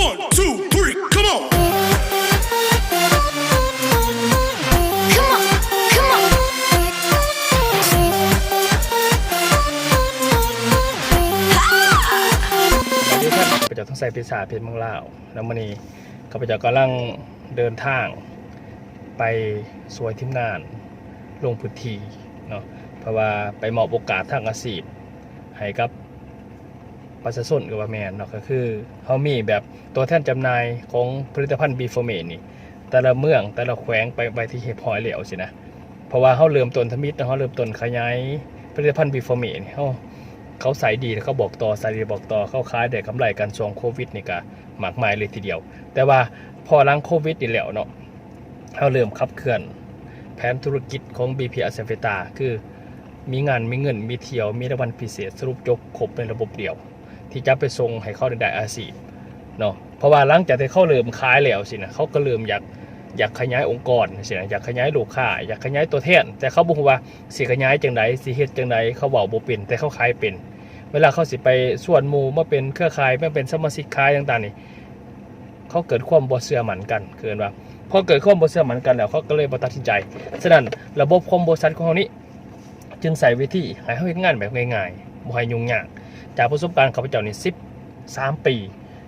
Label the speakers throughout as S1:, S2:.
S1: One, two, three, come on.
S2: Come on, come on.
S3: สวัสดีครับข้าพเจ้าทั้งใส่พิซซ่าเพชรเมังลาวแล้ววันนี้ข้าพเจ้ากำลังเดินทาง ไปสวยทีมงานลงพื้นที่เนาะเพราะว่าไปมอบโอกาสทางอาชีพให้กับ ประชาชนกับว่าแมนเนาะก็คือเขามีแบบตัวแทนจำหน่ายของผลิตภัณฑ์บีโฟเมนนี่แต่ละเมืองแต่ละแขวงไปไปที่เฮพอยเหลวสินะเพราะว่าเขาเริ่มต้นทมิตรเขาเริ่มต้นขยายผลิตภัณฑ์บีโฟเมนเขาเขาใส่ดีเขาบอกต่อใส่ดีบอกต่อเขาขายได้กำไรกันช่วงโควิดนี่ก็มากมายเลยทีเดียว แต่ว่าพอหลังโควิดนี่แล้วเนาะเขาเริ่มขับเคลื่อน แผนธุรกิจของ BP a s e f e t a คือมีงานมีเงินมีเที่ยวมีรางวัลพิเศษสรุปจบครบในระบบเดียว ที่จะไปส่งให้เขาได้ได้อาชีพเนาะเพราะว่าหลังจากที่เขาเริ่มขายแล้วสินะเขาก็เริ่มอยากอยากขยายองค์กรสินะอยากขยายลูกค้าอยากขยายตัวแทนแต่เขาบอกว่าสิขยายจังไดสิเฮ็ดจังไดเขาเว้าบ่เป็นแต่เขาขายเป็น เวลาเขาสิไปส่วนหมู่มาเป็นเครือข่ายมาเป็นสมาชิกขายต่างๆนี่เขาเกิดความบ่เชื่อมั่นกันเกินว่าพอเกิดความบ่เชื่อมั่นกันแล้วเขาก็เลยบ่ตัดสินใจฉะนั้นระบบคอมโบซันของเขานี้ จึงใส่วิธีให้เขาเฮ็ดงานแบบง่ายๆบ่ให้ยุ่งยาก จากประสบการณ์ข้าพเจ้านี่13ปี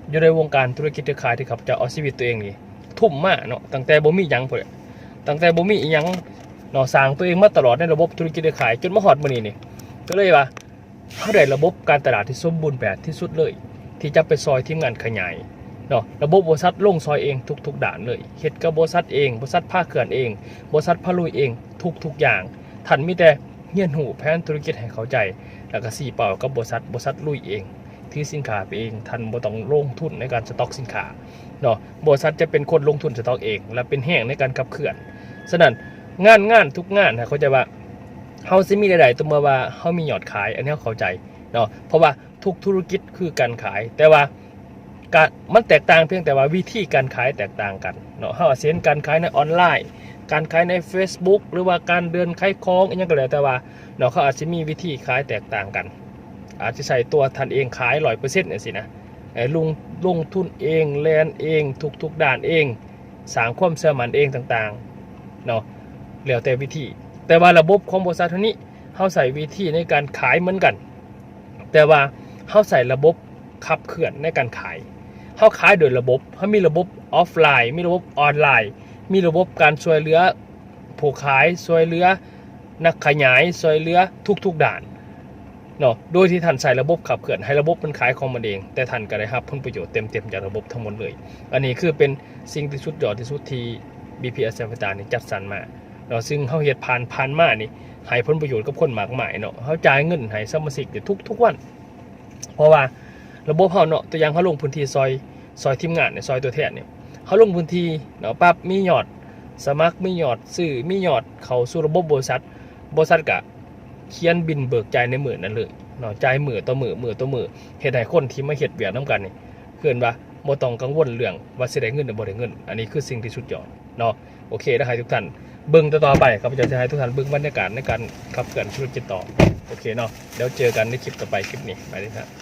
S3: อยู่ในวงการธุรกิจเครือข่ายที่ข้าพเจ้าเอาชีวิตตัวเองนี่ทุ่มมากเนาะตั้งแต่บ่มีหยังพุ่นแหลตั้งแต่บ่มีอีหยังเนาะสร้างตัวเองมาตลอดในระบบธุรกิจเครือข่ายจนมาฮอดมื้อนี้นี่ก็เลยว่าเขาได้ระบบการตลาดที่สมบูรณ์แบบที่สุดเลย ที่จะไปซอยทีมงานขยายเนาะระบบบริษัทลงซอยเองทุก ๆ ด่านเลยเฮ็ดกับบริษัทเองบริษัทภาคเขื่อนเองบริษัทพาลุยเองทุกๆอย่างท่านมีแต่ เฮียนหูแผนธุรกิจให้เข้าใจ แล้วก็สี่เป่ากับบริษัทบริษัทลุยเองที่สินค้าไปเองท่านบ่ต้องลงทุนในการสต็อกสินค้าเนาะบริษัทจะเป็นคนลงทุนสต็อกเอง และเป็นแห้งในการขับเคลื่อนฉะนั้นงานงานทุกงานให้เข้าใจว่าเฮาสิมีรายได้ตัวเมื่อว่าเฮามียอดขาย อันนี้เฮาเข้าใจเนาะเพราะว่าทุกธุรกิจคือการขายแต่ว่า กมันแตกต่างเพียงแต่ว่าวิธีการขายแตกต่างกันเนาะเฮาอาจสิเห็นการขายในออนไลน์ การขายใน Facebook หรือว่าการเดินขายของอีกอย่างก็แล้วแต่ว่าเนาะเขาอาจจะมีวิธีขายแตกต่างกัน อาจจะใส่ตัวท่านเองขาย100%เนี่สินะไอ้ลงลงทุนเองแลนเองทุกๆด้านเองสร้างความเชื่อมั่นเองต่างๆเนาะแล้วแต่วิธี แต่ว่าระบบของบริษัทท่านี้เขาใส่วิธีในการขายเหมือนกัน แต่ว่าเขาใส่ระบบขับเคลื่อนในการขาย เขาขายโดยระบบเขามีระบบออฟไลน์ มีระบบออนไลน์ มีระบบการช่วยเหลือผู้ขายช่วยเหลือนักขยายช่วยเหลือทุกๆด่านเนาะโดยที่ท่านใส่ระบบขับเคลื่อนให้ระบบมันขายของมันเอง แต่ท่านก็ได้รับผลประโยชน์เต็มๆจากระบบทั้งหมดเลย อันนี้คือเป็นสิ่งที่สุดยอดที่สุดที่ BPS เซฟตานี่จัดสรรมาเนาะซึ่งเขาเฮ็ดผ่านผ่านมานี่ให้ผลประโยชน์กับคนมากมายเนาะเขาจ่ายเงินให้สมาชิกเนี่ยทุกทุกวัน เพราะว่า ระบบเขาเนาะตัวอย่างเขาลงพื้นที่ซอยซอยทีมงานเนี่ยซอยตัวแทนเนี่ยเขาลงพื้นที่เนาะปั๊บมีหยอด สมัครมีหยอดซื้อมีหยอดเข้าสู่ระบบบริษัทบริษัทก็เขียนบินเบิกจ่ายในมือนั้นเลยเนาะจ่ายมือต่อมือมือต่อมือเฮ็ดให้คนที่มาเฮ็ดเวียกนํกันนี่เพื่อนว่าบ่ต้องกังวลเรื่องว่าสิได้เงินหรือบ่ได้เงิน อันนี้คือสิ่งที่สุดยอดเนาะโอเคนะให้ทุกท่านเบิ้งต่อไปครับจะให้ทุกท่านเบิ้งบรรยากาศในการขับเคลื่อนธุรกิจต่อโอเคเนาะเดี๋ยวเจอกันในคลิปต่อไปคลิปนี้ไปเลยครับ